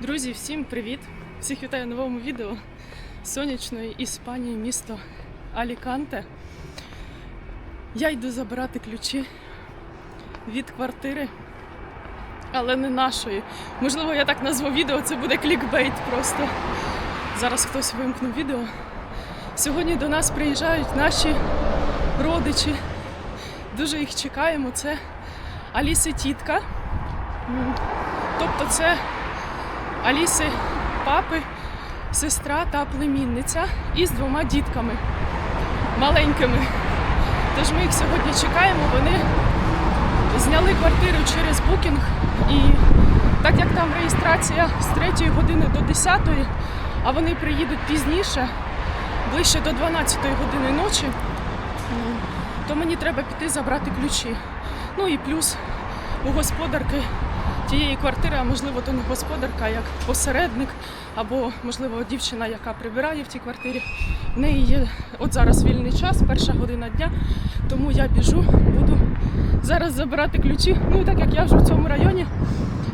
Друзі, всім привіт! Всіх вітаю в новому відео сонячної Іспанії, місто Аліканте. Я йду забирати ключі від квартири, але не нашої. Можливо, я так назву відео, це буде клікбейт просто. Зараз хтось вимкнув відео. Сьогодні до нас приїжджають наші родичі. Дуже їх чекаємо. Це Аліси тітка. Тобто це Аліси папи, сестра та племінниця із двома дітками маленькими. Тож ми їх сьогодні чекаємо. Вони зняли квартиру через букінг, і так як там реєстрація з 3 години до 10, а вони приїдуть пізніше, ближче до 12 години ночі, то мені треба піти забрати ключі. Ну і плюс у господарки тієї квартири, а можливо, то не господарка, як посередник, або, можливо, дівчина, яка прибирає в тій квартирі. В неї є от зараз вільний час, перша година дня, тому я біжу, буду зараз забирати ключі. Ну так як я вже в цьому районі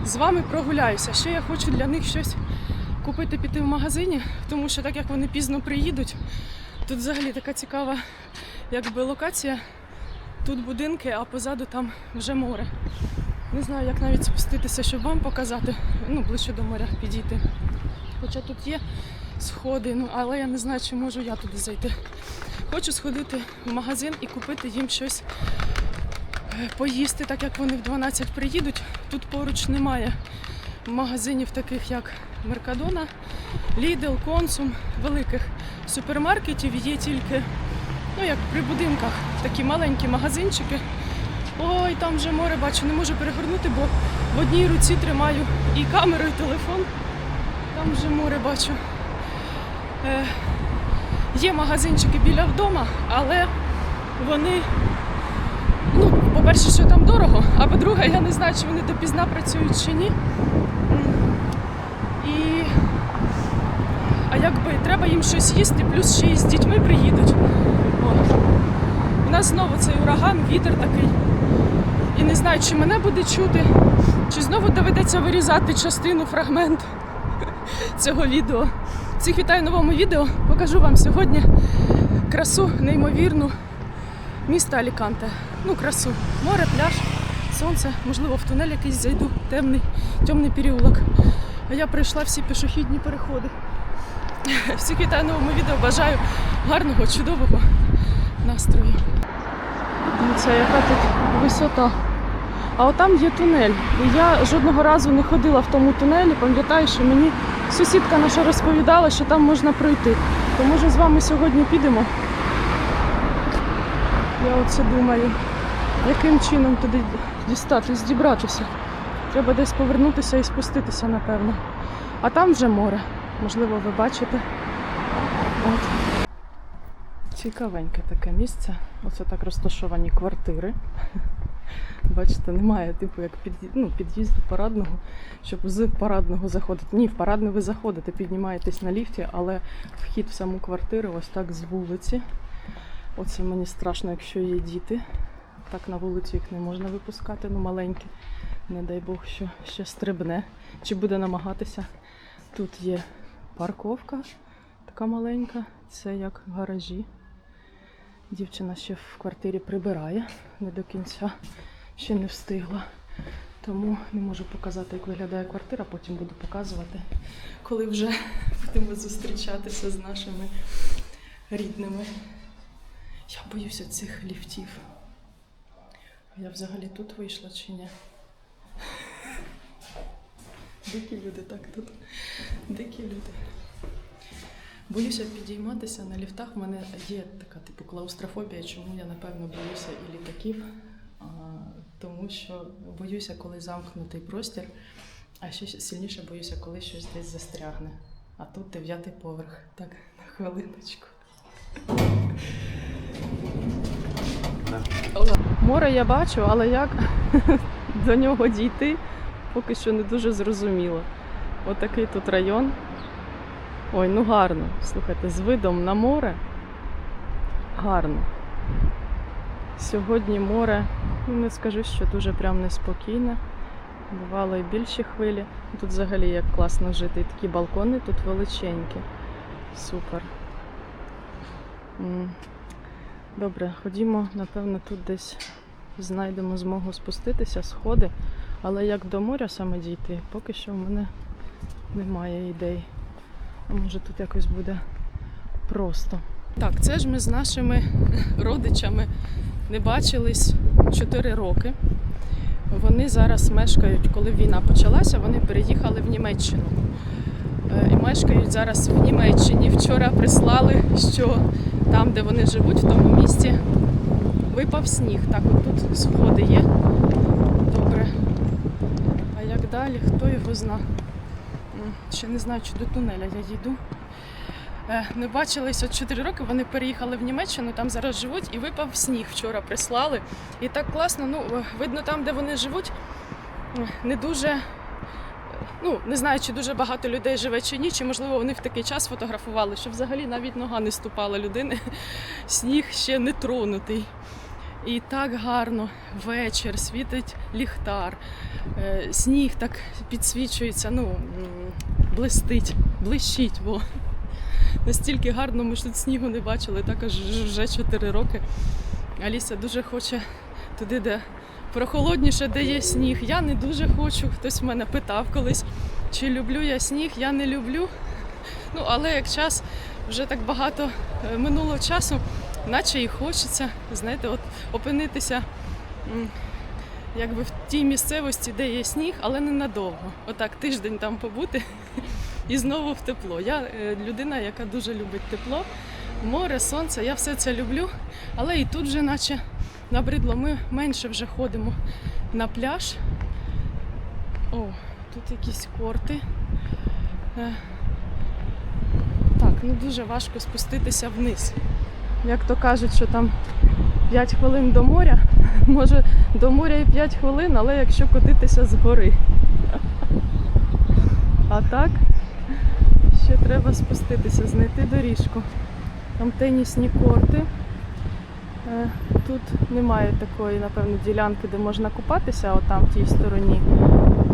з вами прогуляюся. Ще я хочу для них щось купити піти в магазині, тому що так як вони пізно приїдуть, тут взагалі така цікава якби локація. Тут будинки, а позаду там вже море. Не знаю, як навіть спуститися, щоб вам показати, ну, ближче до моря підійти. Хоча тут є сходи, ну, але я не знаю, чи можу я туди зайти. Хочу сходити в магазин і купити їм щось е, поїсти, так як вони в 12 приїдуть. Тут поруч немає магазинів, таких як Меркадона, Lidl, Консум, великих супермаркетів. Є тільки, ну як при будинках, такі маленькі магазинчики. Ой, там вже море бачу, не можу перегорнути, бо в одній руці тримаю і камеру, і телефон. Там вже море бачу. Е, є магазинчики біля вдома, але вони, ну, по-перше, що там дорого, а по-друге, я не знаю, чи вони допізна працюють чи ні. І а якби треба їм щось їсти, плюс ще й з дітьми приїдуть. О. У нас знову цей ураган, вітер такий. І не знаю, чи мене буде чути, чи знову доведеться вирізати частину, фрагмент цього відео. Всіх вітаю в новому відео. Покажу вам сьогодні красу неймовірну міста Аліканте. Ну, красу. Море, пляж, сонце, можливо, в тунель якийсь зайду, темний, темний переулок. А я пройшла всі пішохідні переходи. Всіх вітаю в новому відео. Бажаю гарного, чудового настрою. Це яка тут висота. А отам є тунель. І я жодного разу не ходила в тому тунелі. Пам'ятаю, що мені сусідка наша розповідала, що там можна пройти. То може з вами сьогодні підемо. Я оце думаю, яким чином туди дістатись, дібратися. Треба десь повернутися і спуститися, напевно. А там вже море. Можливо, ви бачите. От. Цікавеньке таке місце. Оце так розташовані квартири. Бачите, немає типу як під, ну, під'їзду парадного, щоб з парадного заходити. Ні, в парадне ви заходите, піднімаєтесь на ліфті, але вхід в саму квартиру ось так з вулиці. Оце мені страшно, якщо є діти. Так на вулицю їх не можна випускати, ну маленькі. Не дай Бог, що ще стрибне. Чи буде намагатися. Тут є парковка, така маленька. Це як гаражі. Дівчина ще в квартирі прибирає, не до кінця ще не встигла. Тому не можу показати, як виглядає квартира, потім буду показувати, коли вже будемо зустрічатися з нашими рідними. Я боюся цих ліфтів. Я взагалі тут вийшла чи ні? Дикі люди так тут. Дикі люди. Боюся підійматися на ліфтах. У мене є така типу клаустрофобія, чому я напевно боюся і літаків, а, тому що боюся, коли замкнутий простір, а ще сильніше боюся, коли щось десь застрягне. А тут дев'ятий поверх. Так, на хвилиночку. Море я бачу, але як до нього дійти, поки що не дуже зрозуміло. Отакий тут район. Ой, ну гарно. Слухайте, з видом на море. Гарно. Сьогодні море, ну не скажу, що дуже прям неспокійне. Бувало і більші хвилі. Тут взагалі як класно жити. І такі балкони тут величенькі. Супер. Добре, ходімо, напевно, тут десь знайдемо змогу спуститися, сходи. Але як до моря саме дійти, поки що в мене немає ідей. А може тут якось буде просто. Так, це ж ми з нашими родичами не бачились 4 роки. Вони зараз мешкають, коли війна почалася, вони переїхали в Німеччину. Е, І мешкають зараз в Німеччині. Вчора прислали, що там, де вони живуть, в тому місті, випав сніг. Так, от тут сходи є. Добре. А як далі, хто його зна? Ще не знаю, чи до тунеля я їду. Е, Не бачились от 4 роки, вони переїхали в Німеччину, там зараз живуть, і випав сніг вчора прислали. І так класно, ну, е, видно, там, де вони живуть, е, не дуже. Ну, не знаю, чи дуже багато людей живе чи ні, чи можливо вони в такий час фотографували, що взагалі навіть нога не ступала людини. Сніг ще не тронутий. І так гарно вечір, світить ліхтар, е, сніг так підсвічується, ну, блистить, блищить. Бо. Настільки гарно, ми ж тут снігу не бачили, також вже 4 роки. Аліса дуже хоче туди, де прохолодніше, де є сніг. Я не дуже хочу. Хтось мене питав колись, чи люблю я сніг. Я не люблю. Ну, але як час вже так багато е, минуло часу, наче і хочеться, знаєте, от опинитися якби в тій місцевості, де є сніг, але ненадовго. Отак тиждень там побути і знову в тепло. Я е, людина, яка дуже любить тепло, море, сонце, я все це люблю, але і тут вже наче набридло. Ми менше вже ходимо на пляж. О, тут якісь корти. Е, Так, ну дуже важко спуститися вниз. Як то кажуть, що там 5 хвилин до моря, може до моря і 5 хвилин, але якщо котитися з гори. А так, ще треба спуститися, знайти доріжку. Там тенісні корти. Е, Тут немає такої, напевно, ділянки, де можна купатися, а отам в тій стороні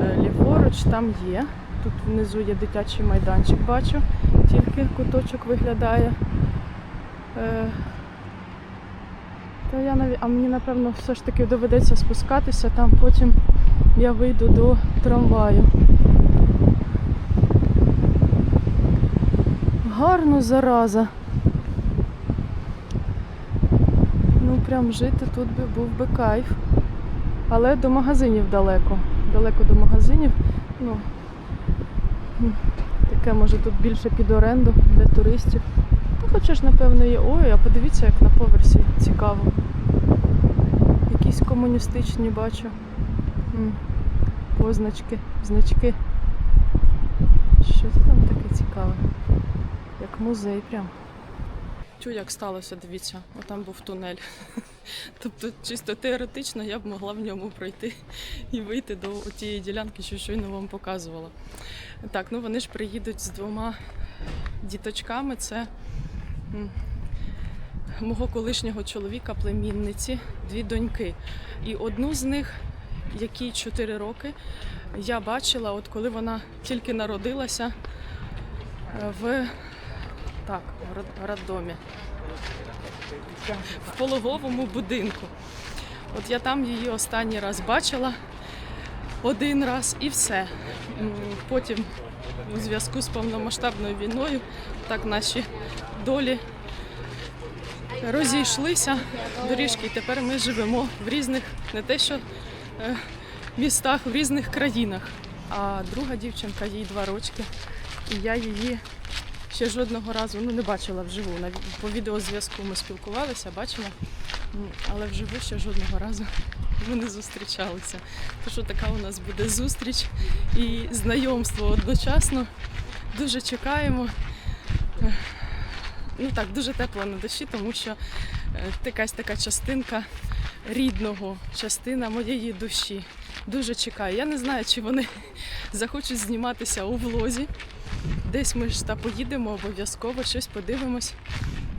е, ліворуч, там є. Тут внизу є дитячий майданчик, бачу, тільки куточок виглядає. Е, Та я наві... А мені, напевно, все ж таки доведеться спускатися, там потім я вийду до трамваю. Гарно зараза. Ну, прям жити тут би був би кайф. Але до магазинів далеко. Далеко до магазинів. Ну, таке може тут більше під оренду для туристів. Хоча ж, напевно, є. Ой, а подивіться, як на поверсі цікаво. Якісь комуністичні бачу. Позначки, значки. Що це там таке цікаве? Як музей прям. Чу, як сталося, дивіться, отам був тунель. Тобто, чисто теоретично я б могла в ньому пройти і вийти до тієї ділянки, що щойно вам показувала. Так, ну вони ж приїдуть з двома діточками. Це мого колишнього чоловіка, племінниці, дві доньки. І одну з них, якій 4 роки, я бачила, от коли вона тільки народилася е, в так, роддомі. В пологовому будинку. От я там її останній раз бачила один раз і все. Потім у зв'язку з повномасштабною війною так наші долі розійшлися доріжки, і тепер ми живемо в різних, не те що е, містах, в різних країнах. А друга дівчинка, їй два рочки, і я її ще жодного разу ну, не бачила вживу. По відеозв'язку ми спілкувалися, бачимо, але вживу ще жодного разу ми не зустрічалися. Що така у нас буде зустріч і знайомство одночасно. Дуже чекаємо. Ну так, дуже тепло на душі, тому що е, якась така частинка рідного, частина моєї душі. Дуже чекаю. Я не знаю, чи вони захочуть зніматися у влозі. Десь ми ж та поїдемо обов'язково, щось подивимось.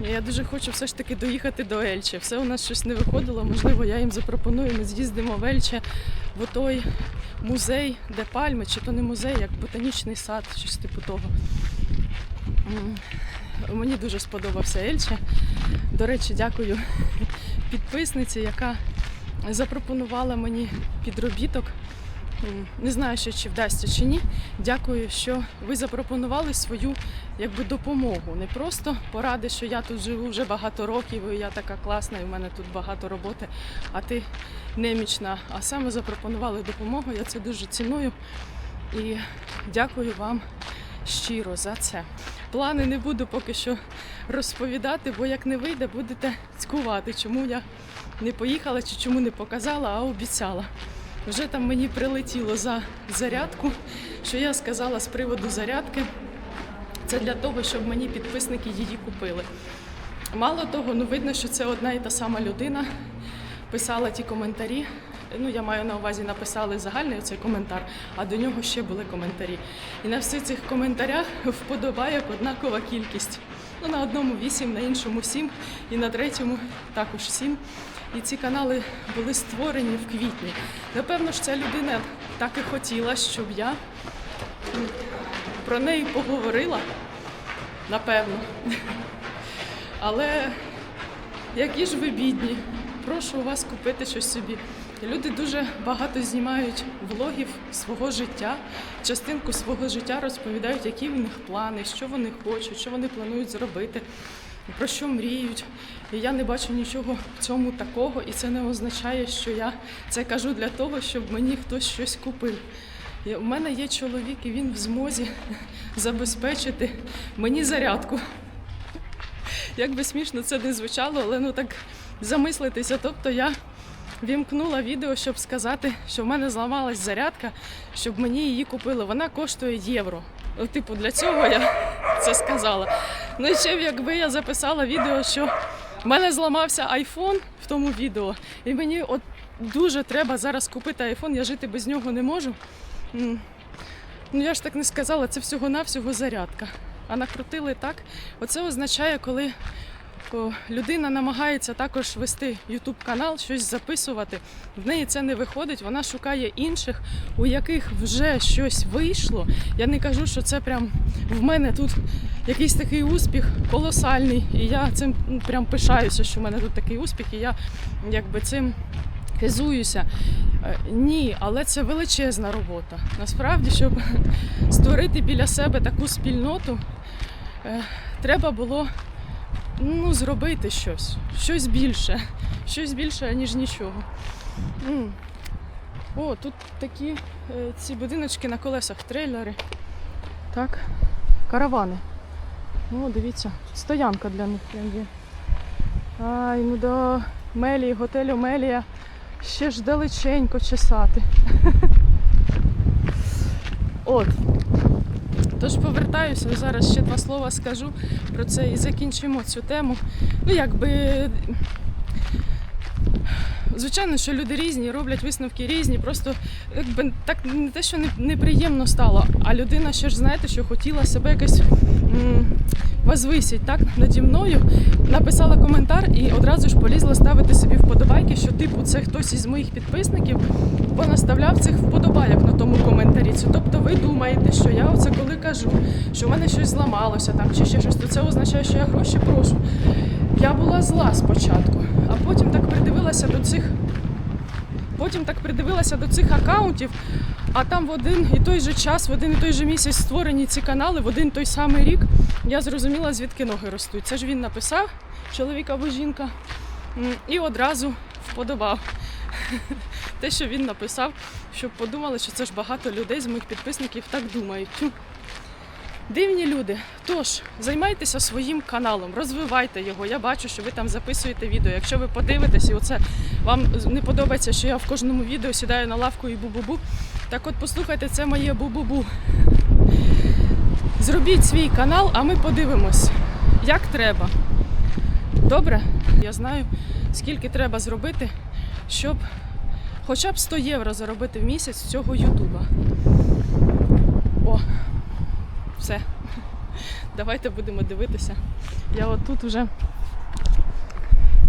Я дуже хочу все ж таки доїхати до Ельче. Все у нас щось не виходило. Можливо, я їм запропоную, ми з'їздимо в Ельче в той музей, де пальми, чи то не музей, як ботанічний сад, щось типу того. Мені дуже сподобався Ельче. До речі, дякую підписниці, яка запропонувала мені підробіток. Не знаю, ще чи вдасться чи ні. Дякую, що ви запропонували свою якби допомогу. Не просто поради, що я тут живу вже багато років, і я така класна, і в мене тут багато роботи, а ти немічна. А саме запропонували допомогу. Я це дуже ціную і дякую вам щиро за це. Плани не буду поки що розповідати, бо як не вийде, будете цькувати, чому я не поїхала чи чому не показала, а обіцяла. Вже там мені прилетіло за зарядку, що я сказала з приводу зарядки. Це для того, щоб мені підписники її купили. Мало того, ну видно, що це одна і та сама людина писала ті коментарі. Ну, я маю на увазі, написали загальний цей коментар, а до нього ще були коментарі. І на всіх цих коментарях вподобайок однакова кількість. Ну, на одному 8, на іншому 7 і на третьому також 7. І ці канали були створені в квітні. Напевно ж, ця людина так і хотіла, щоб я про неї поговорила. Напевно. Але які ж ви бідні, прошу у вас купити щось собі. Люди дуже багато знімають влогів свого життя, частинку свого життя розповідають, які в них плани, що вони хочуть, що вони планують зробити, про що мріють. І я не бачу нічого в цьому такого, і це не означає, що я це кажу для того, щоб мені хтось щось купив. У мене є чоловік, і він в змозі забезпечити мені зарядку. Як би смішно це не звучало, але ну так замислитися. Тобто я вімкнула відео, щоб сказати, що в мене зламалась зарядка, щоб мені її купили. Вона коштує євро. Типу, для цього я це сказала. Ну і ще якби я записала відео, що в мене зламався айфон в тому відео, і мені от дуже треба зараз купити айфон, я жити без нього не можу. Ну я ж так не сказала, це всього-навсього зарядка. А накрутили так. Оце означає, коли о, людина намагається також вести YouTube канал, щось записувати. В неї це не виходить. Вона шукає інших, у яких вже щось вийшло. Я не кажу, що це прям в мене тут якийсь такий успіх колосальний. І я цим ну, прям пишаюся, що в мене тут такий успіх, і я якби цим хизуюся. Е, Ні, але це величезна робота. Насправді, щоб створити біля себе таку спільноту, е, треба було ну, зробити щось, щось більше, щось більше, ніж нічого. М. О, тут такі е, ці будиночки на колесах, трейлери. Так, каравани. Ну, дивіться, стоянка для них прям є. Ай, ну до Мелії, готелю Мелія ще ж далеченько чесати. От. Тож повертаюся, зараз ще два слова скажу про це і закінчимо цю тему. Ну, якби. Звичайно, що люди різні, роблять висновки різні, просто якби так не те, що неприємно стало, а людина ще ж знаєте, що хотіла себе якось м, так наді мною, написала коментар і одразу ж полізла ставити собі вподобайки, що типу це хтось із моїх підписників понаставляв цих вподобайок на тому коментарі. Тобто ви думаєте, що я оце коли кажу, що в мене щось зламалося там чи ще щось, то це означає, що я гроші прошу. Я була зла спочатку, а потім так придивилася до цих. Потім так придивилася до цих акаунтів, а там в один і той же час, в один і той же місяць створені ці канали, в один той самий рік. Я зрозуміла, звідки ноги ростуть. Це ж він написав, чоловік або жінка, і одразу вподобав те, що він написав, щоб подумали, що це ж багато людей з моїх підписників так думають. Дивні люди. Тож, займайтеся своїм каналом, розвивайте його. Я бачу, що ви там записуєте відео. Якщо ви подивитесь, і оце вам не подобається, що я в кожному відео сідаю на лавку і бу-бу-бу. Так от послухайте, це моє бу-бу-бу. Зробіть свій канал, а ми подивимось, як треба. Добре? Я знаю, скільки треба зробити, щоб хоча б 100 євро заробити в місяць з цього Ютуба. О, все. Давайте будемо дивитися. Я отут вже.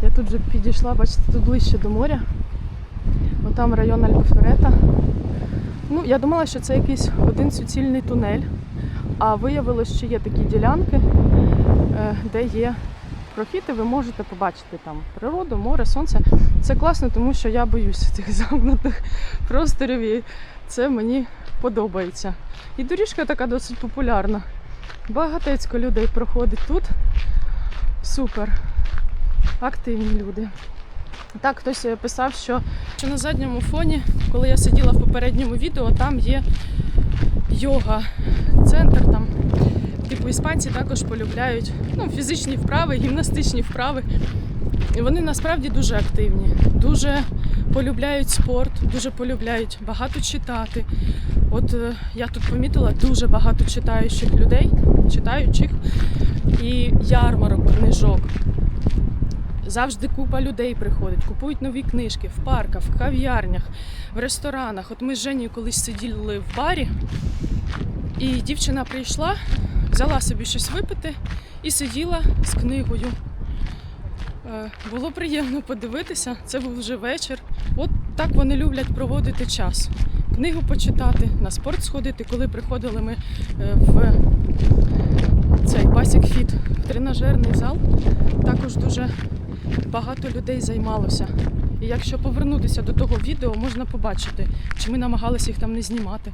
Я тут вже підійшла, бачите, тут ближче до моря. Отам район Альбуферета. Ну, я думала, що це якийсь один суцільний тунель, а виявилось, що є такі ділянки, е, де є прохід, ви можете побачити там природу, море, сонце. Це класно, тому що я боюся цих замкнутих просторів, і це мені подобається. І доріжка така досить популярна. Багатецько людей проходить тут. Супер. Активні люди. Так, хтось е, писав, що, на задньому фоні, коли я сиділа в попередньому відео, там є йога, центр там. Типу іспанці також полюбляють ну, фізичні вправи, гімнастичні вправи. І вони насправді дуже активні, дуже полюбляють спорт, дуже полюбляють багато читати. От е, я тут помітила дуже багато читаючих людей, читаючих і ярмарок книжок. Завжди купа людей приходить, купують нові книжки в парках, в кав'ярнях, в ресторанах. От ми з Женєю колись сиділи в барі, і дівчина прийшла, взяла собі щось випити і сиділа з книгою. Е, Було приємно подивитися, це був вже вечір. От так вони люблять проводити час. Книгу почитати, на спорт сходити. Коли приходили ми е, в цей Basic Fit, в тренажерний зал, також дуже багато людей займалося. І якщо повернутися до того відео, можна побачити, чи ми намагалися їх там не знімати.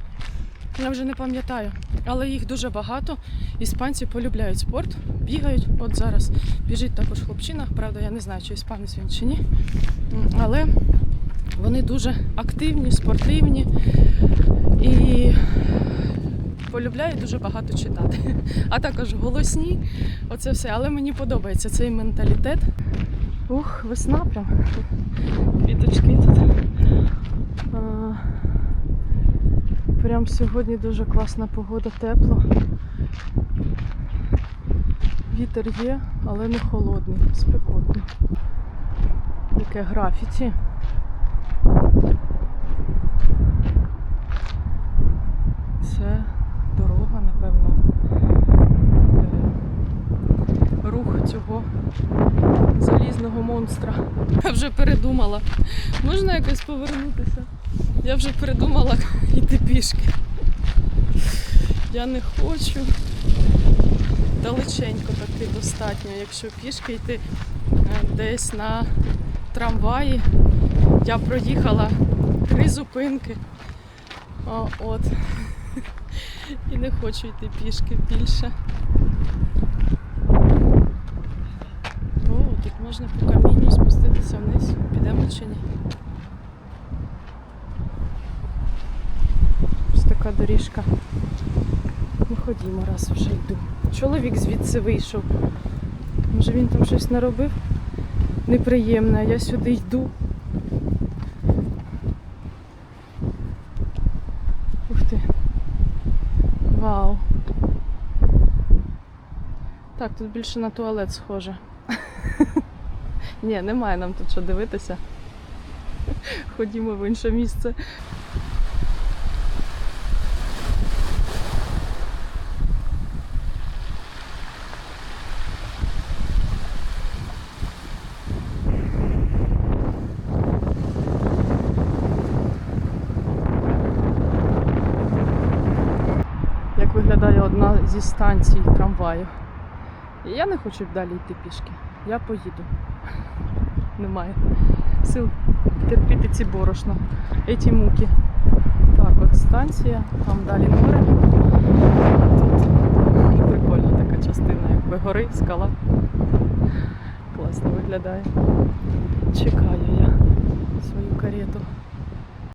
Я вже не пам'ятаю, але їх дуже багато. Іспанці полюбляють спорт, бігають. От зараз біжить також хлопчина. Правда, я не знаю, чи іспанець він чи ні. Але вони дуже активні, спортивні і полюбляють дуже багато читати. А також голосні. Оце все. Але мені подобається цей менталітет. Ух, весна прям. Квіточки тут. А, Прям сьогодні дуже класна погода, тепло. Вітер є, але не холодний, спекотний. Яке графіті. Це дорога, напевно. Е, Рух цього залізного монстра. Я вже передумала. Можна якось повернутися? Я вже передумала йти пішки. Я не хочу. Далеченько таки достатньо. Якщо пішки йти е, десь на трамваї, я проїхала три зупинки. О, от. І не хочу йти пішки більше. О, тут можна по камінню спуститися вниз. Підемо чи ні? Ось така доріжка. Ну ходімо, раз вже йду. Чоловік звідси вийшов. Може він там щось наробив неприємне, я сюди йду. Ух ти. Вау. Так, тут більше на туалет схоже. Ні, немає нам тут що дивитися. Ходімо в інше місце. Як виглядає одна зі станцій трамваю. Я не хочу далі йти пішки. Я поїду. Немає сил терпіти ці борошно, ці муки. Так, от станція, там далі море. Тут прикольна така частина, якби гори, скала. Класно виглядає. Чекаю я свою карету.